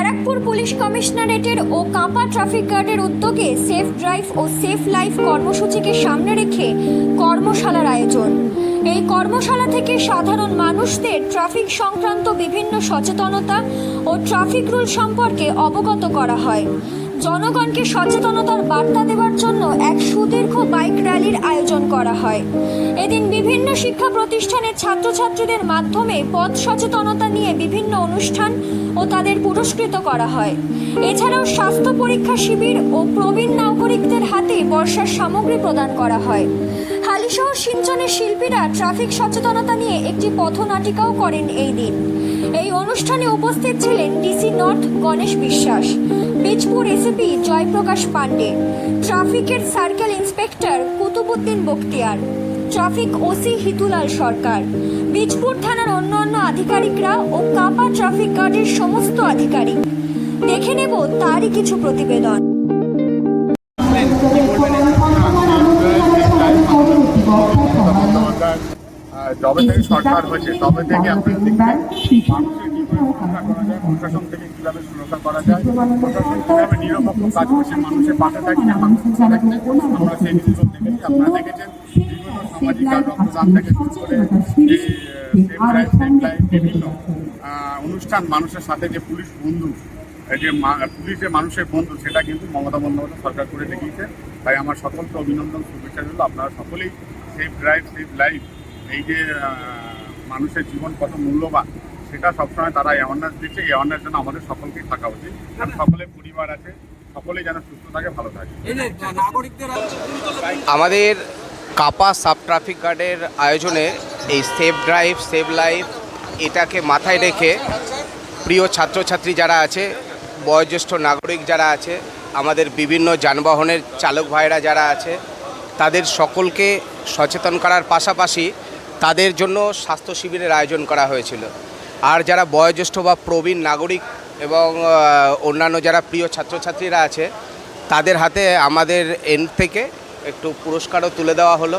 Barrackpore police কমিশনারেটের ও কাঁপা traffic গার্ডের উদ্যোগে safe drive ও সেফ লাইফ কর্মসূচিকে সামনে রেখে কর্মশালার আয়োজন। এই কর্মশালা থেকে সাধারণ মানুষদের ট্রাফিক সংক্রান্ত বিভিন্ন সচেতনতা ও ট্রাফিক রুল সম্পর্কে অবগত করা হয়। জনগণকে সচেতনতার বার্তা দেওয়ার জন্য এক সুদীর্ঘ বাইক র্যালির আয়োজন করা হয়। এদিন বিভিন্ন শিক্ষা প্রতিষ্ঠানের ছাত্রছাত্রীদের মাধ্যমে পথ সচেতনতা নিয়ে বিভিন্ন অনুষ্ঠান ও তাদের পুরস্কৃত করা হয়। এছাড়াও স্বাস্থ্য পরীক্ষা শিবির ও প্রবীণ নাগরিকদের হাতে বর্ষার সামগ্রী প্রদান করা হয়। হালিশহর সিঞ্চনের শিল্পীরা ট্রাফিক সচেতনতা নিয়ে একটি পথনাটিকাও করেন এই দিন। এই অনুষ্ঠানে উপস্থিত ছিলেন ডিসি নর্থ গণেশ বিশ্বাস, বীজপুর এসিপি জয়প্রকাশ পাণ্ডে, ট্রাফিকের circle inspector Qutubuddin Bakhtiyar, traffic OC Hitulal Sarkar, Bijpur থানার অন্যান্য আধিকারিকরা ও কাপা ট্রাফিক গার্ডের সমস্ত আধিকারিক। দেখে নেব তারই কিছু প্রতিবেদন। যবে থেকে সরকার হয়েছে তবে থেকে আপনার দেখবেন মানুষের কীভাবে সুরক্ষা করা যায় প্রশাসন কীভাবে প্রশাসন নিরপেক্ষ কাজ করছে মানুষের পাশে আমরা সেই জিনিসগুলো দেখেছি আপনারা দেখেছেন বিভিন্ন সামাজিক রক্তদান থেকে শুরু করে সেফ লাইফ সেফ লাইফ বিভিন্ন অনুষ্ঠান মানুষের সাথে যে পুলিশ বন্ধু যে পুলিশ যে মানুষের বন্ধু সেটা কিন্তু মমতা বন্দ্যোপাধ্যায় সরকার করে দেখিয়েছে। তাই আমার সকলকে অভিনন্দন শুভেচ্ছা রইল। আপনারা সকলেই সেফ ড্রাইভ সেফ লাইফ এই যে মানুষের জীবন কত মূল্যবান সেটা সবসময় তারা অ্যাওয়ারনেস দিচ্ছে। এই অ্যাওয়ারনেস যেন আমাদের সকলকেই থাকা উচিত। কারণ সকলের পরিবার আছে সকলেই যেন সুস্থ থাকে ভালো থাকে। এই যে নাগরিকদের আমাদের কাপা সাব ট্রাফিক গার্ডের আয়োজনে এই সেফ ড্রাইভ সেভ লাইফ এটাকে মাথায় রেখে প্রিয় ছাত্রছাত্রী যারা আছে বয়োজ্যেষ্ঠ নাগরিক যারা আছে আমাদের বিভিন্ন যানবাহনের চালক ভাইরা যারা আছে তাদের সকলকে সচেতন করার পাশাপাশি তাদের জন্য স্বাস্থ্য শিবিরের আয়োজন করা হয়েছিল। আর যারা বয়োজ্যেষ্ঠ বা প্রবীণ নাগরিক এবং অন্যান্য যারা প্রিয় ছাত্রছাত্রীরা আছে, তাদের হাতে আমাদের এন্ড থেকে একটু পুরস্কারও তুলে দেওয়া হলো।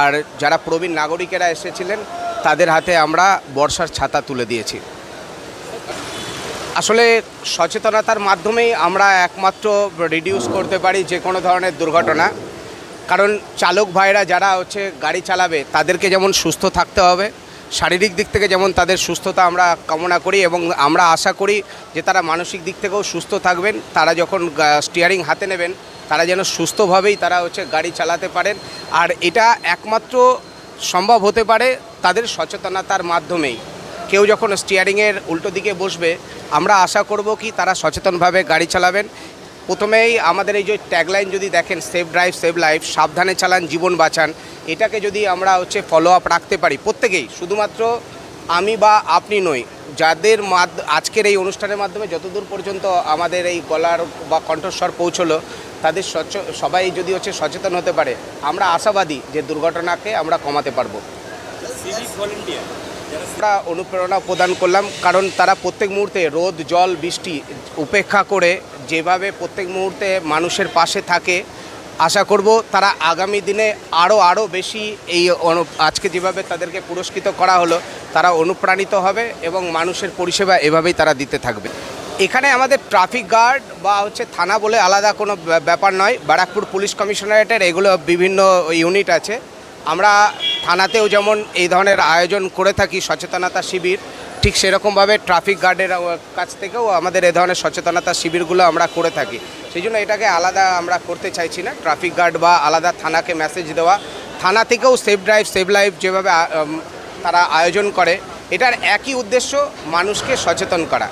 আর যারা প্রবীণ নাগরিকেরা এসেছিলেন, তাদের হাতে আমরা বর্ষার ছাতা তুলে দিয়েছি। আসলে সচেতনতার মাধ্যমেই আমরা একমাত্র রিডিউস করতে পারি যে কোনো ধরনের দুর্ঘটনা। কারণ চালক ভাইরা যারা হচ্ছে গাড়ি চালাবে, তাদেরকে যেমন সুস্থ থাকতে হবে, শারীরিক দিক থেকে যেমন তাদের সুস্থতা আমরা কামনা করি এবং আমরা আশা করি যে তারা মানসিক দিক থেকেও সুস্থ থাকবেন। তারা যখন স্টিয়ারিং হাতে নেবেন, তারা যেন সুস্থভাবেই তারা হচ্ছে গাড়ি চালাতে পারেন। আর এটা একমাত্র সম্ভব হতে পারে তাদের সচেতনতার মাধ্যমেই। কেউ যখন স্টিয়ারিংয়ের উল্টো দিকে বসবে, আমরা আশা করব কি তারা সচেতনভাবে গাড়ি চালাবেন প্রথমেই আমাদের এই যে ট্যাগলাইন যদি দেখেন সেফ ড্রাইভ সেভ লাইফ সাবধানে চালান জীবন বাঁচান এটাকে যদি আমরা হচ্ছে ফলো আপ রাখতে পারি প্রত্যেকেই শুধুমাত্র আমি বা আপনি নই যাদের আজকের এই অনুষ্ঠানের মাধ্যমে যতদূর পর্যন্ত আমাদের এই গলার বা কণ্ঠস্বর পৌঁছলো তাদের সচ সবাই যদি হচ্ছে সচেতন হতে পারে আমরা আশাবাদী যে দুর্ঘটনাকে আমরা কমাতে পারব। আমরা অনুপ্রেরণা প্রদান করলাম কারণ তারা প্রত্যেক মুহূর্তে রোদ জল বৃষ্টি উপেক্ষা করে যেভাবে প্রত্যেক মুহূর্তে মানুষের পাশে থাকে, আশা করব তারা আগামী দিনে আরও আরও বেশি এই আজকে যেভাবে তাদেরকে পুরস্কৃত করা হলো, তারা অনুপ্রাণিত হবে এবং মানুষের পরিষেবা এভাবেই তারা দিতে থাকবে। এখানে আমাদের ট্রাফিক গার্ড বা হচ্ছে থানা বলে আলাদা কোনো ব্যা- ব্যাপার নয়। ব্যারাকপুর পুলিশ কমিশনারেটের এগুলো বিভিন্ন ইউনিট আছে। আমরা থানাতেও যেমন এই ধরনের আয়োজন করে থাকি সচেতনতা শিবির ঠিক সেরকমভাবে ট্রাফিক গার্ডের কাছ থেকেও আমাদের এ ধরনের সচেতনতা শিবিরগুলো আমরা করে থাকি। সেই জন্য এটাকে আলাদা আমরা করতে চাইছি না। ট্রাফিক গার্ড বা আলাদা থানাকে মেসেজ দেওয়া। থানা থেকেও সেফ ড্রাইভ সেভ লাইফ যেভাবে তারা আয়োজন করে, এটার একই উদ্দেশ্য মানুষকে সচেতন করা।